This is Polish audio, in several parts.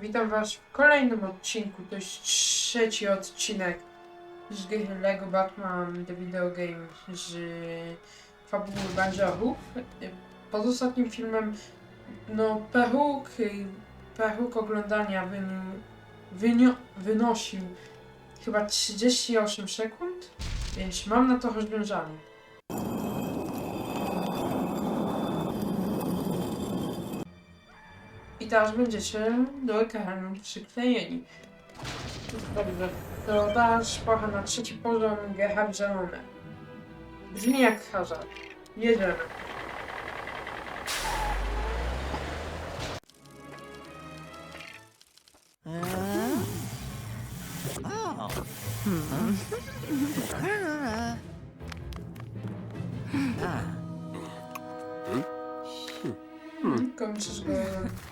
Witam Was w kolejnym odcinku. To jest trzeci odcinek z gry Lego Batman The Video Game z fabuły Bandziorów. Pod ostatnim filmem, no, peruk, peruk oglądania wyn, wynio, wynosił chyba 38 sekund, więc mam na to rozwiązanie. I teraz będziecie do ekranu przyklejeni. Dobrze, to teraz pora na trzeci poziom GH. Brzmi jak hazard. Jedziemy. Kończysz go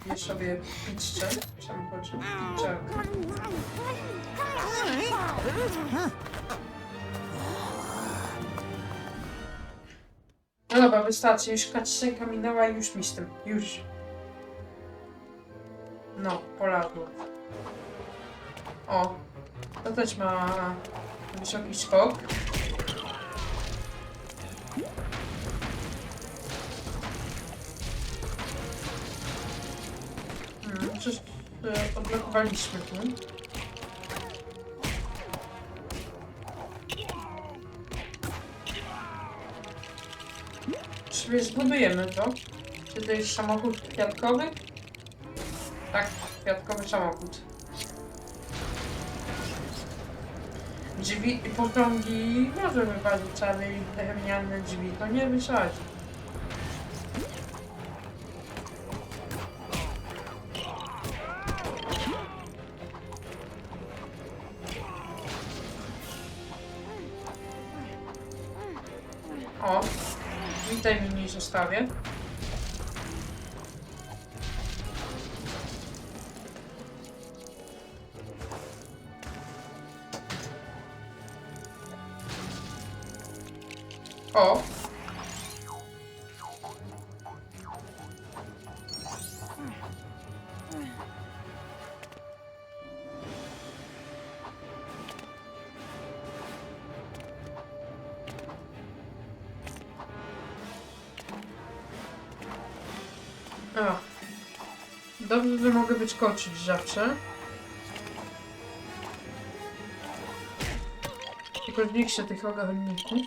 je sobie samochodzie. Pizzerkę. No dobra, wystarczy. Już kaczynka minęła i już mi z tym. Już. No, polazło. O. To też ma wysoki skok. Coś e, odblokowaliśmy tu. Sobie zbudujemy to. Czy to jest samochód kwiatkowy? Tak, kwiatkowy samochód. Drzwi i pociągi może wyważyć, ale drewniane drzwi to nie wysadzi. O. O. wyskoczyć zawsze. Tylko zwiększę tych ogólników.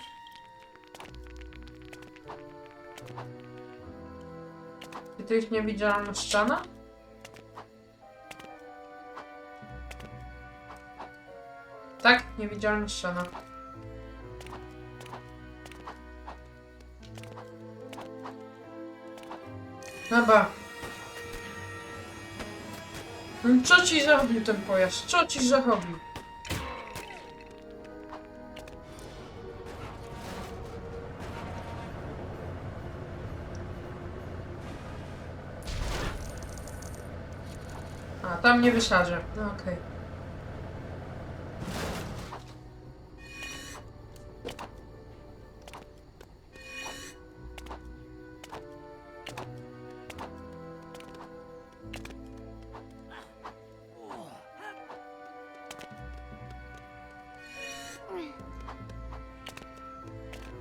Czy to jest niewidzialna ściana? Tak, niewidzialna ściana. Dobra. Co ci zrobił ten pojazd? Co ci zrobił? A, tam nie wysadzę. No okej.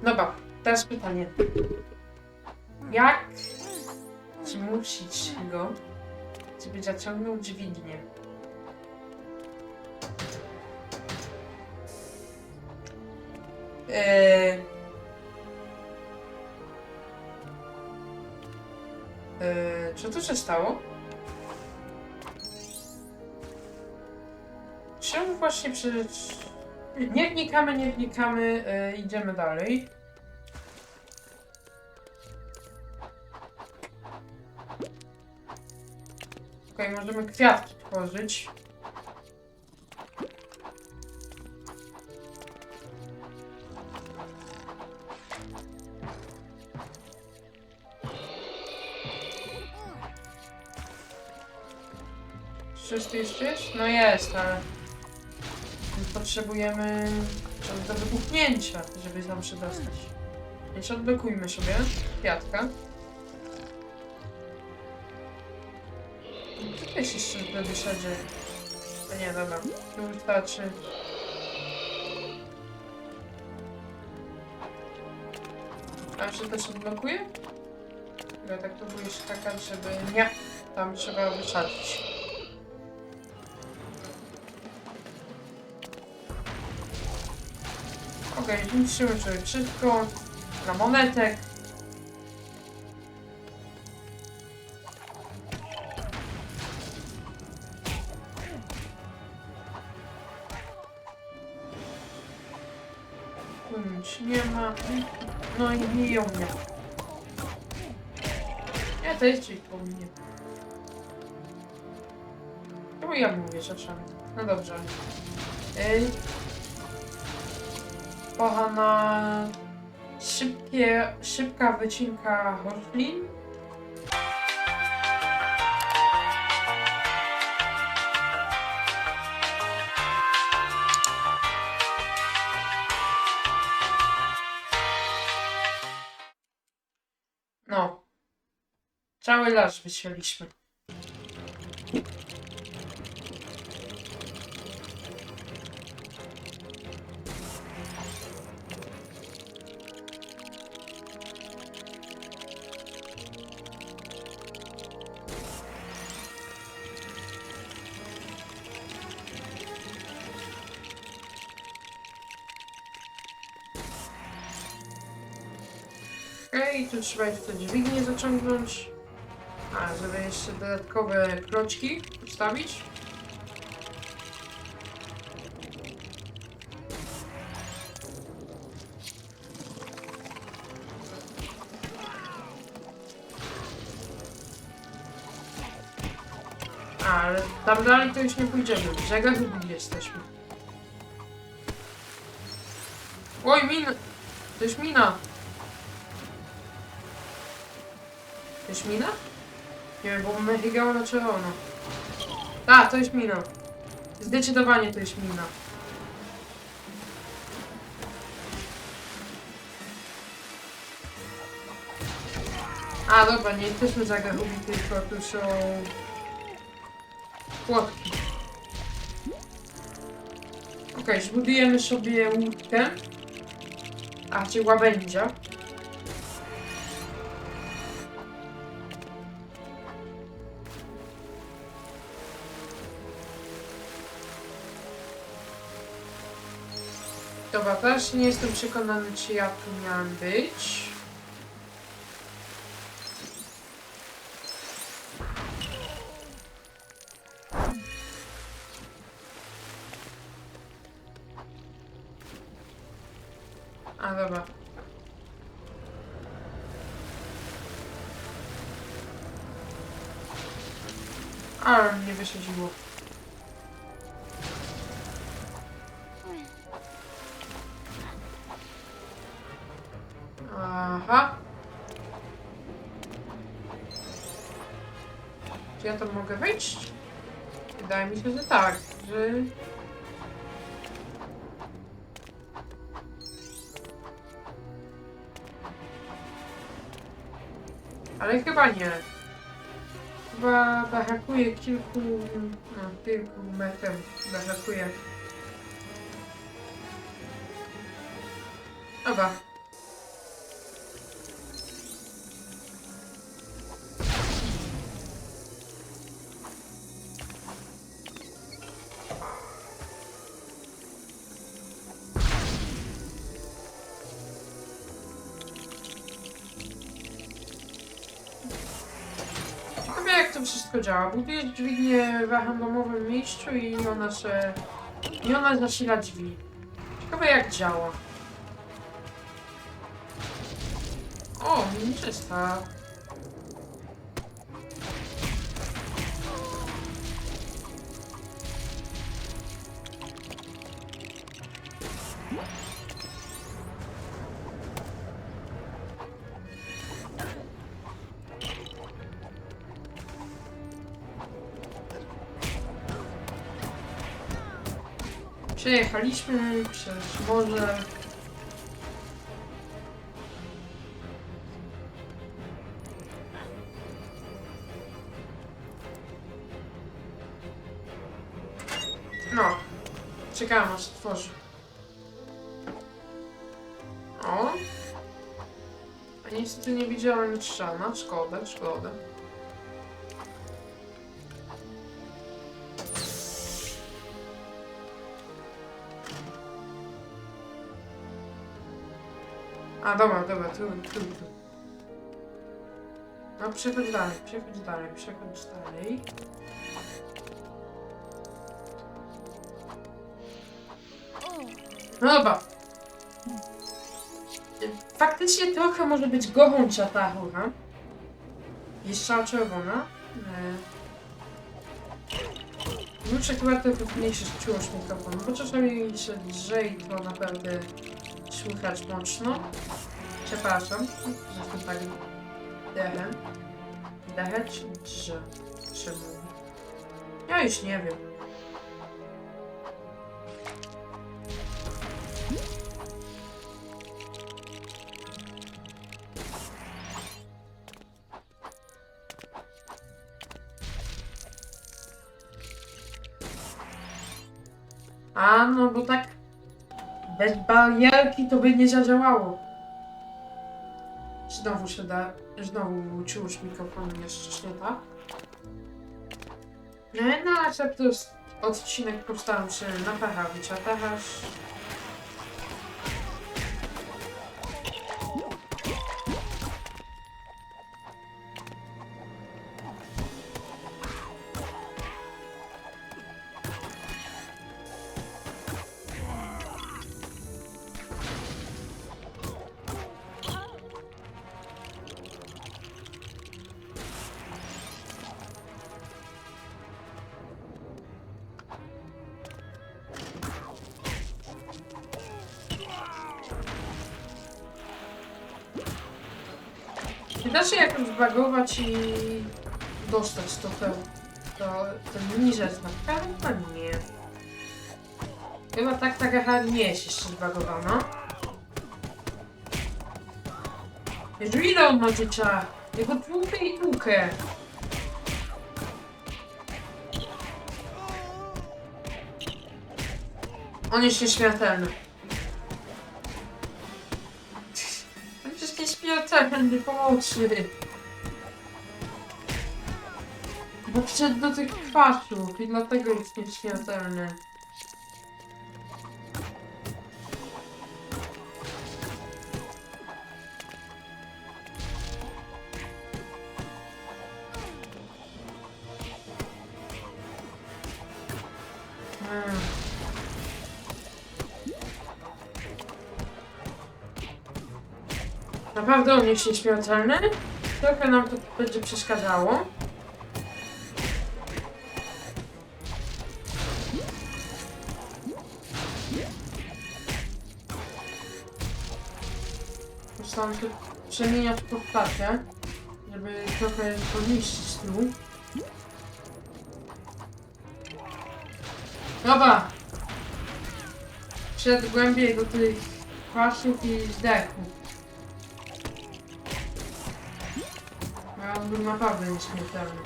Dobra, teraz pytanie. Jak zmusić go, żeby zaciągnął dźwignię? Eee... Eee, co tu się stało? Czemu właśnie przecież... Nie wnikamy, nie wnikamy, e, idziemy dalej. Okej, możemy kwiatki tworzyć. Czyż jeszcze jest? No jest, ale... Potrzebujemy czegoś do wybuchnięcia, żeby nam się dostać. Więc odblokujmy sobie kwiatka. jest jeszcze do wysadzie? No nie, dobra. Tu wystarczy. A jeszcze też odblokuje? Ja tak próbuję skakać, żeby... Nie! Tam trzeba wysadzić. Okej, okay, zniszczymy sobie wszystko. Na monetek. Tu nic nie ma. No i biją mnie. Ja też coś po mnie. Czemu ja mówię czasami? No dobrze. Ej. Pocha na szybkie, szybka wycinka roślin. No. Cały las wysieliśmy. Okej, tu trzeba jeszcze dźwignię zaciągnąć. A, żeby jeszcze dodatkowe kroczki ustawić. A, ale tam dalej to już nie pójdziemy. W brzegach jesteśmy. Oj, mina! To jest mina! Jest mina? Nie bo mychigała na czerwono. Tak, to jest mina. Zdecydowanie to jest mina. A, dobra, nie jesteśmy zagarubi, tylko tu są... Płotki. Okej, zbudujemy sobie łódkę. A, czy łabędzia. Dobra, teraz nie jestem przekonany, czy ja tu miałam być. A, dobra. Ale mnie wysadziło. Czy ja tam mogę wejść? Wydaje mi się, że tak, że... Ale chyba nie. Chyba brakuje kilku... No, kilku metrów brakuje. Dobra. Wszystko działa. Budujesz dźwignię w randomowym miejscu i ona się... I ona zasila drzwi. Ciekawe jak działa. O, czysta. Przyjechaliśmy przez morze. No, czekałem aż otworzy. O. A niestety nie widziałem nic szana. Szkoda, szkoda. A, dobra, dobra, tu, tu, tu. No, przechodź dalej, przechodź dalej, przechodź dalej. No dobra. Faktycznie trochę może być gorąca ta. Jest cała czerwona. Muszę chyba trochę zmniejszyć czułość mikrofonu, bo czasami się drze i to naprawdę słychać mocno. Przepraszam, że to tak dechem. Dechę czy drze? Ja już nie wiem. A, no bo tak bez barierki to by nie zadziałało. Znowu się da, znowu czułość mikrofonu jest nie tak. No, no ale to odcinek postaram się naprawić, a teraz... da się jakoś zbagować i dostać to te, to, ten niżej znawka? Chyba nie. Chyba tak taka gra nie jest jeszcze zbagowana. On ma życia? Jego tłukę i tłukę. On jest nieśmiertelny. Jest nieśmiertelny, pomocy. Bo wszedł do tych kwasów i dlatego jest nieśmiertelny. Jest nieśmiertelny? Trochę nam to będzie przeszkadzało. Postaram się przemieniać postacie, żeby trochę podniszczyć tu. Dobra! Przed głębiej do tych kwasów i zdechów. On był naprawdę nieśmiertelny.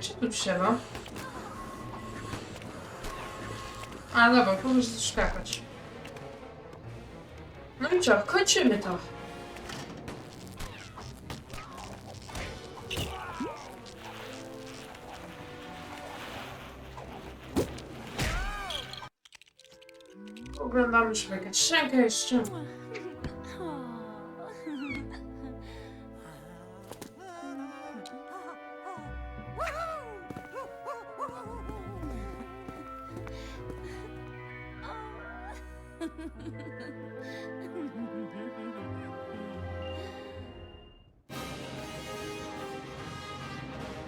Czy tu trzeba? A dobra, po prostu skakać. No i co, kończymy to. Oglądamy sobie katrzenkę jeszcze.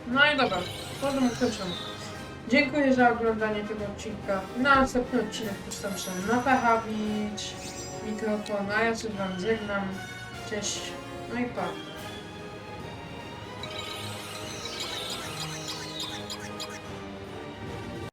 No i dobra, to kończymy. Dziękuję za oglądanie tego odcinka. Na następny odcinek postaram się naprawić mikrofon, a ja się z wami żegnam. Cześć, no i pa.